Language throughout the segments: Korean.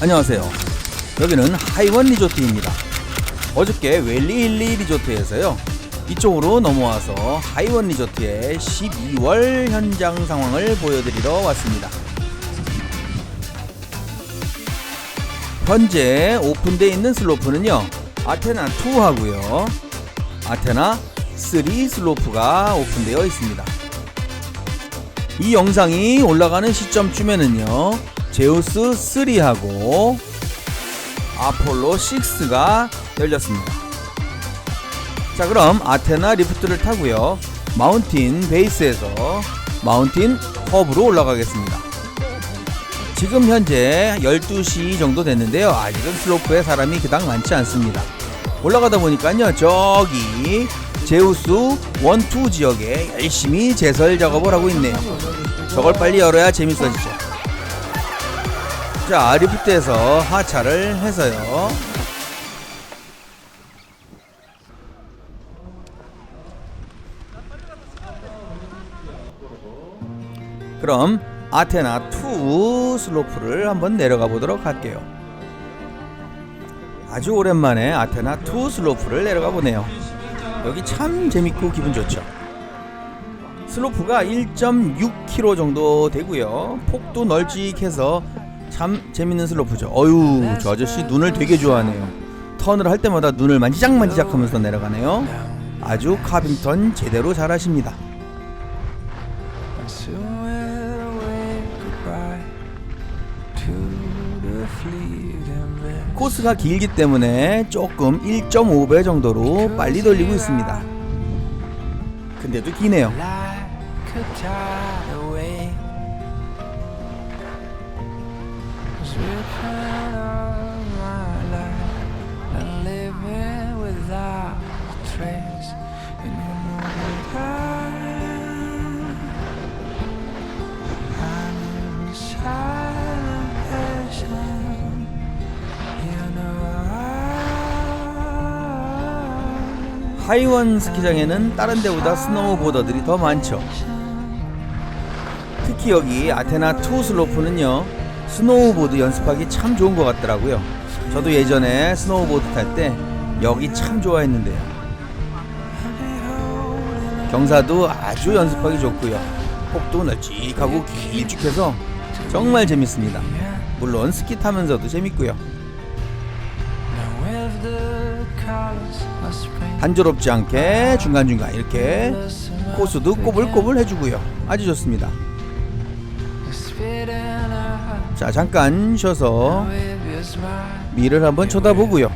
안녕하세요. 여기는 하이원 리조트입니다. 어저께 웰리 힐리 리조트에서요. 이쪽으로 넘어와서 하이원 리조트의 12월 현장 상황을 보여드리러 왔습니다. 현재 오픈되어 있는 슬로프는요. 아테나 2 하고요. 아테나 3 슬로프가 오픈되어 있습니다. 이 영상이 올라가는 시점쯤에는요. 제우스 3하고 아폴로 6가 열렸습니다. 자, 그럼 아테나 리프트를 타고요. 마운틴 베이스에서 마운틴 허브로 올라가겠습니다. 지금 현재 12시 정도 됐는데요. 아직은 슬로프에 사람이 그닥 많지 않습니다. 올라가다 보니까요. 저기 제우스 1, 2 지역에 열심히 제설 작업을 하고 있네요. 저걸 빨리 열어야 재밌어지죠. 자, 리프트에서 하차를 해서요. 그럼 아테나 2 슬로프를 한번 내려가 보도록 할게요. 아주 오랜만에 아테나 2 슬로프를 내려가 보네요. 여기 참 재밌고 기분 좋죠. 슬로프가 1.6km 정도 되고요. 폭도 널찍해서 참 재밌는 슬로프죠. 어유, 저 아저씨 눈을 되게 좋아하네요. 턴을 할 때마다 눈을 만지작만지작 하면서 내려가네요. 아주 카빙턴 제대로 잘하십니다. 코스가 길기 때문에 조금 1.5배 정도로 빨리 돌리고 있습니다. 근데도 기네요. 하이원 스키장에는 다른 데보다 스노우보더들이 더 많죠. 특히 여기 아테나 2 슬로프는요. 스노우보드 연습하기 참 좋은 것 같더라고요. 저도 예전에 스노우보드 탈 때 여기 참 좋아했는데요. 경사도 아주 연습하기 좋고요. 폭도 널찍하고 길쭉해서 정말 재밌습니다. 물론 스키 타면서도 재밌고요. 단조롭지 않게 중간중간 이렇게 코스도 꼬불꼬불 해주고요. 아주 좋습니다. 자 잠깐 쉬어서 미를 한번 쳐다보고요.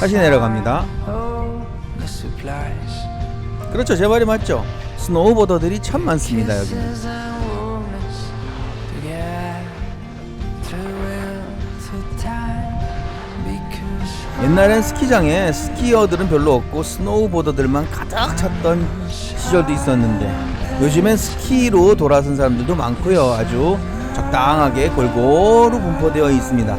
다시 내려갑니다. 그렇죠 제 말이 맞죠. 스노우보더들이 참 많습니다 여기는. 옛날엔 스키장에 스키어들은 별로 없고 스노우보더들만 가득 찼던 시절도 있었는데 요즘엔 스키로 돌아선 사람들도 많고요. 아주 적당하게 골고루 분포되어 있습니다.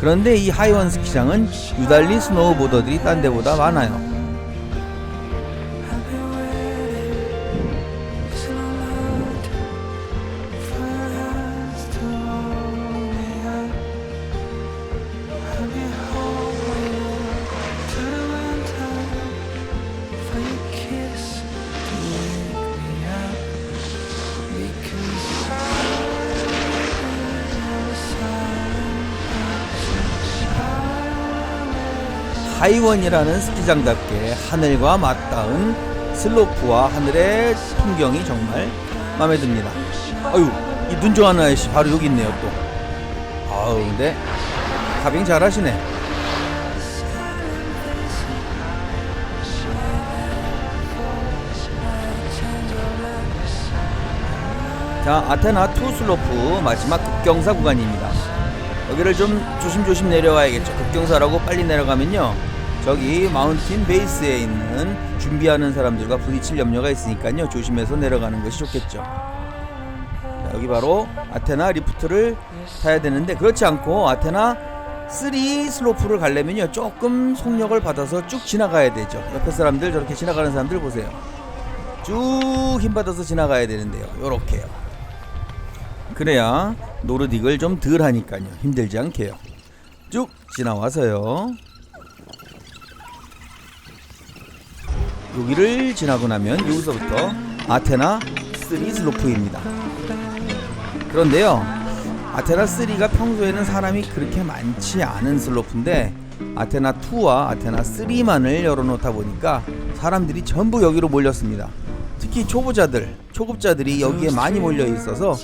그런데 이 하이원 스키장은 유달리 스노우보더들이 딴 데보다 많아요. 하이원이라는 스키장답게 하늘과 맞닿은 슬로프와 하늘의 풍경이 정말 마음에 듭니다. 아유, 이눈 좋아하는 아저씨 바로 여기 있네요, 또. 아우, 근데 가빙 잘하시네. 자, 아테나 투 슬로프 마지막 급경사 구간입니다. 여기를 좀 조심조심 내려와야겠죠. 급경사라고 빨리 내려가면요. 저기 마운틴 베이스에 있는 준비하는 사람들과 부딪힐 염려가 있으니까요. 조심해서 내려가는 것이 좋겠죠. 자, 여기 바로 아테나 리프트를 타야 되는데 그렇지 않고 아테나 3 슬로프를 가려면요. 조금 속력을 받아서 쭉 지나가야 되죠. 옆에 사람들 저렇게 지나가는 사람들 보세요. 쭉 힘받아서 지나가야 되는데요. 요렇게요. 그래야 노르딕을 좀 덜 하니까요. 힘들지 않게요. 쭉 지나와서요. 여기를 지나고 나면 여기서부터 아테나 3 슬로프입니다. 그런데요. 아테나 3가 평소에는 사람이 그렇게 많지 않은 슬로프인데 아테나 2와 아테나 3만을 열어놓다 보니까 사람들이 전부 여기로 몰렸습니다. 특히 초보자들, 초급자들이 여기에 많이 몰려 있어서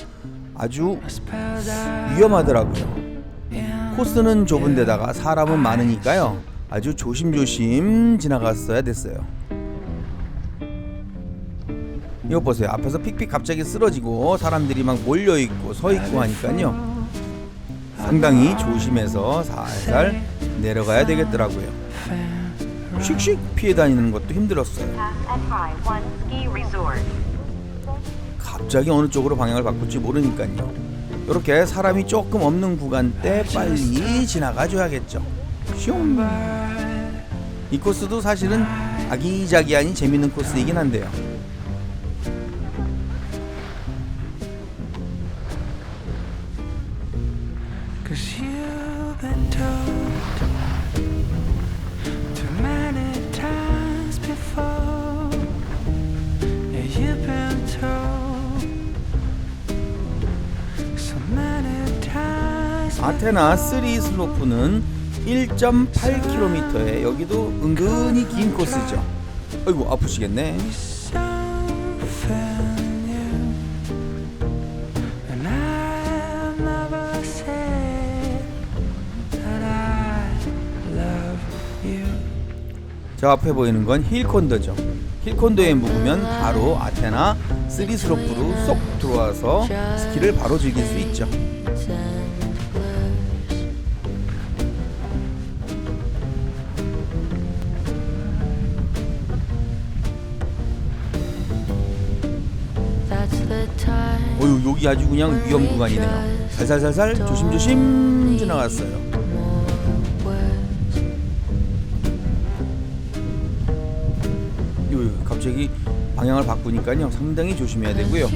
아주 위험하더라고요. 코스는 좁은 데다가 사람은 많으니까요. 아주 조심조심 지나갔어야 됐어요. 이거 보세요. 앞에서 픽픽 갑자기 쓰러지고 사람들이 막 몰려 있고 서 있고 하니까요. 상당히 조심해서 살살 내려가야 되겠더라고요. 씩씩 피해 다니는 것도 힘들었어요. 갑자기 어느 쪽으로 방향을 바꿀지 모르니까요. 이렇게 사람이 조금 없는 구간 때 빨리 지나가 줘야겠죠. 슝. 이 코스도 사실은 아기자기하니 재밌는 코스이긴 한데요. Cause you've been told too many times before. Yeah, you've been told so many times. 아테나 3 슬로프는 1.8km에 여기도 은근히 긴 코스죠. 아이고 아프시겠네. 저 앞에 보이는 건 힐콘도죠. 힐콘도에 묵으면 바로 아테나 3 슬로프로 쏙 들어와서 스키를 바로 즐길 수 있죠. 어유 여기 아주 그냥 위험 구간이네요. 살살살살 조심조심 지나갔어요. 갑자기 방향을 바꾸니까요 상당히 조심해야 되고요.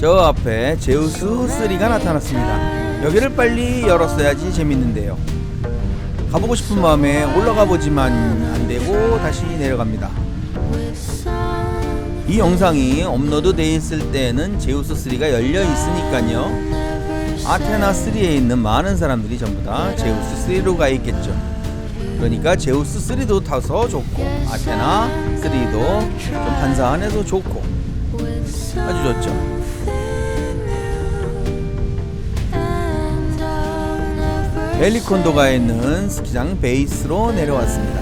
저 앞에 제우스 3가 나타났습니다. 여기를 빨리 열었어야지 재밌는데요. 가보고 싶은 마음에 올라가 보지만 안 되고 다시 내려갑니다. 이 영상이 업로드 돼 있을 때는 제우스 3가 열려 있으니까요. 아테나 3에 있는 많은 사람들이 전부 다 제우스 3로 가 있겠죠. 그러니까 제우스 3도 타서 좋고 아테나 3도 좀 한산해서 좋고 with 아주 좋죠. 벨리콘도가에 있는 스키장 베이스로 내려왔습니다.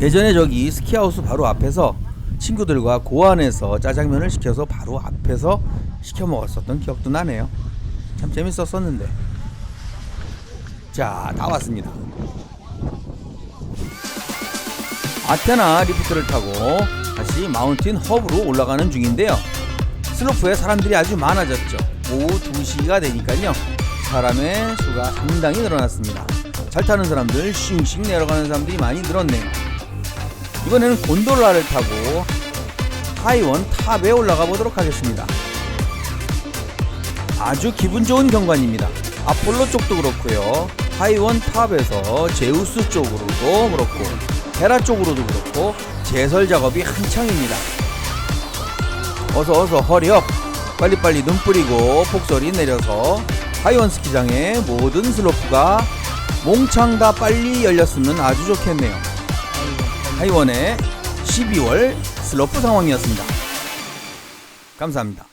예전에 저기 스키하우스 바로 앞에서 친구들과 고안에서 짜장면을 시켜서 바로 앞에서 시켜 먹었었던 기억도 나네요. 참 재밌었었는데. 자, 다 왔습니다. 아테나 리프트를 타고 다시 마운틴 허브로 올라가는 중인데요. 슬로프에 사람들이 아주 많아졌죠. 오후 2시가 되니까요. 사람의 수가 상당히 늘어났습니다. 잘 타는 사람들, 싱싱 내려가는 사람들이 많이 늘었네요. 이번에는 곤돌라를 타고 하이원 탑에 올라가 보도록 하겠습니다. 아주 기분 좋은 경관입니다. 아폴로 쪽도 그렇고요. 하이원 탑에서 제우스 쪽으로도 그렇고 헤라 쪽으로도 그렇고 제설 작업이 한창입니다. 어서 어서 허리업 빨리빨리 눈 뿌리고 폭설이 내려서 하이원 스키장의 모든 슬로프가 몽창 다 빨리 열렸으면 아주 좋겠네요. 하이원의 12월 슬로프 상황이었습니다. 감사합니다.